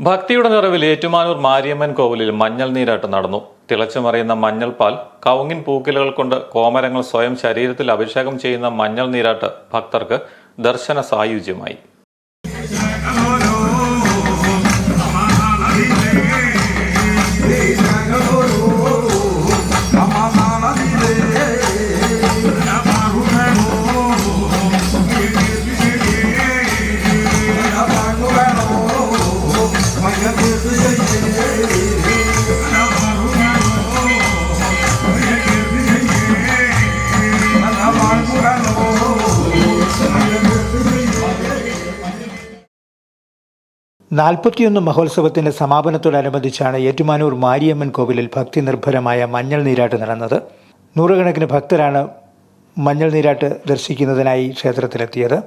ഭക്തിയുടെ നിറവിൽ ഏറ്റുമാനൂർ മാരിയമ്മൻ കോവിലിൽ മഞ്ഞൾ നീരാട്ട് നടന്നു. തിളച്ചുമറിയുന്ന മഞ്ഞൾ പാൽ കവുങ്ങിൻ പൂക്കിലുകൾ കൊണ്ട് കോമരങ്ങൾ സ്വയം ശരീരത്തിൽ അഭിഷേകം ചെയ്യുന്ന മഞ്ഞൾ നീരാട്ട് ഭക്തർക്ക് ദർശന സായുജ്യമായി. നാൽപ്പത്തിയൊന്ന് മഹോത്സവത്തിന്റെ സമാപനത്തോടനുബന്ധിച്ചാണ് ഏറ്റുമാനൂർ മാരിയമ്മൻ കോവിലിൽ ഭക്തി നിർഭരമായ മഞ്ഞൾ നീരാട്ട് നടന്നത്. നൂറുകണക്കിന് ഭക്തരാണ് മഞ്ഞൾ നീരാട്ട് ദർശിക്കുന്നതിനായി ക്ഷേത്രത്തിലെത്തിയത്.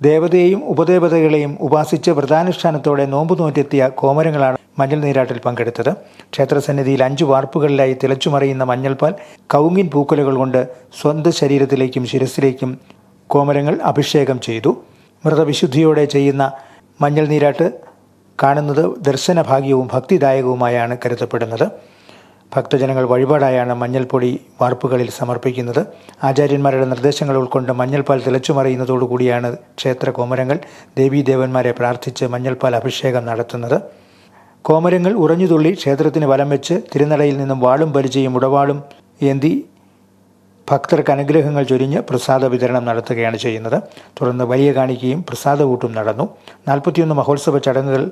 ദേവതയെയും ഉപദേവതകളെയും ഉപാസിച്ച് വ്രതാനുഷ്ഠാനത്തോടെ നോമ്പ് നോറ്റെത്തിയ കോമരങ്ങളാണ് മഞ്ഞൾ നീരാട്ടിൽ പങ്കെടുത്തത്. ക്ഷേത്രസന്നിധിയിൽ അഞ്ചു വാർപ്പുകളിലായി തിളച്ചുമറിയുന്ന മഞ്ഞൾപ്പാൽ കൗങ്ങിൻ പൂക്കുലകൾ കൊണ്ട് സ്വന്തം ശരീരത്തിലേക്കും ശിരസിലേക്കും കോമരങ്ങൾ അഭിഷേകം ചെയ്തു. മൃതവിശുദ്ധിയോടെ ചെയ്യുന്ന മഞ്ഞൾ നീരാട്ട് കാണുന്നത് ദർശനഭാഗ്യവും ഭക്തിദായകവുമായാണ് കരുതപ്പെടുന്നത്. ഭക്തജനങ്ങൾ വഴിപാടായാണ് മഞ്ഞൾപ്പൊടി വാർപ്പുകളിൽ സമർപ്പിക്കുന്നത്. ആചാര്യന്മാരുടെ നിർദ്ദേശങ്ങൾ ഉൾക്കൊണ്ട് മഞ്ഞൾപ്പാൽ തിളച്ചുമറിയുന്നതോടുകൂടിയാണ് ക്ഷേത്ര കോമരങ്ങൾ ദേവീദേവന്മാരെ പ്രാർത്ഥിച്ച് മഞ്ഞൾപ്പാൽ അഭിഷേകം നടത്തുന്നത്. കോമരങ്ങൾ ഉറഞ്ഞുതുള്ളി ക്ഷേത്രത്തിന് വലം വെച്ച് തിരുനടയിൽ നിന്നും വാളും പരിചയും ഉടവാളും ഏന്തി ഭക്തർക്ക് അനുഗ്രഹങ്ങൾ ചൊരിഞ്ഞ് പ്രസാദ വിതരണം നടത്തുകയാണ് ചെയ്യുന്നത്. തുടർന്ന് വലിയ കാണിക്കുകയും പ്രസാദകൂട്ടും നടന്നു. നാൽപ്പത്തിയൊന്ന് മഹോത്സവ ചടങ്ങുകൾ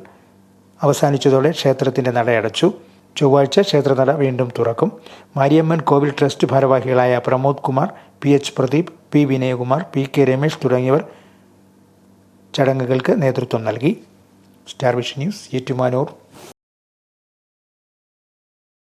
അവസാനിച്ചതോടെ ക്ഷേത്രത്തിന്റെ നടയടച്ചു. ചൊവ്വാഴ്ച ക്ഷേത്രനട വീണ്ടും തുറക്കും. മാരിയമ്മൻ കോവിൽ ട്രസ്റ്റ് ഭാരവാഹികളായ Pramod Kumar P H Pradeep P Vinayakumar P K Ramesh തുടങ്ങിയവർ ചടങ്ങുകൾക്ക് നേതൃത്വം നൽകി. Star vision news Ettumanoor.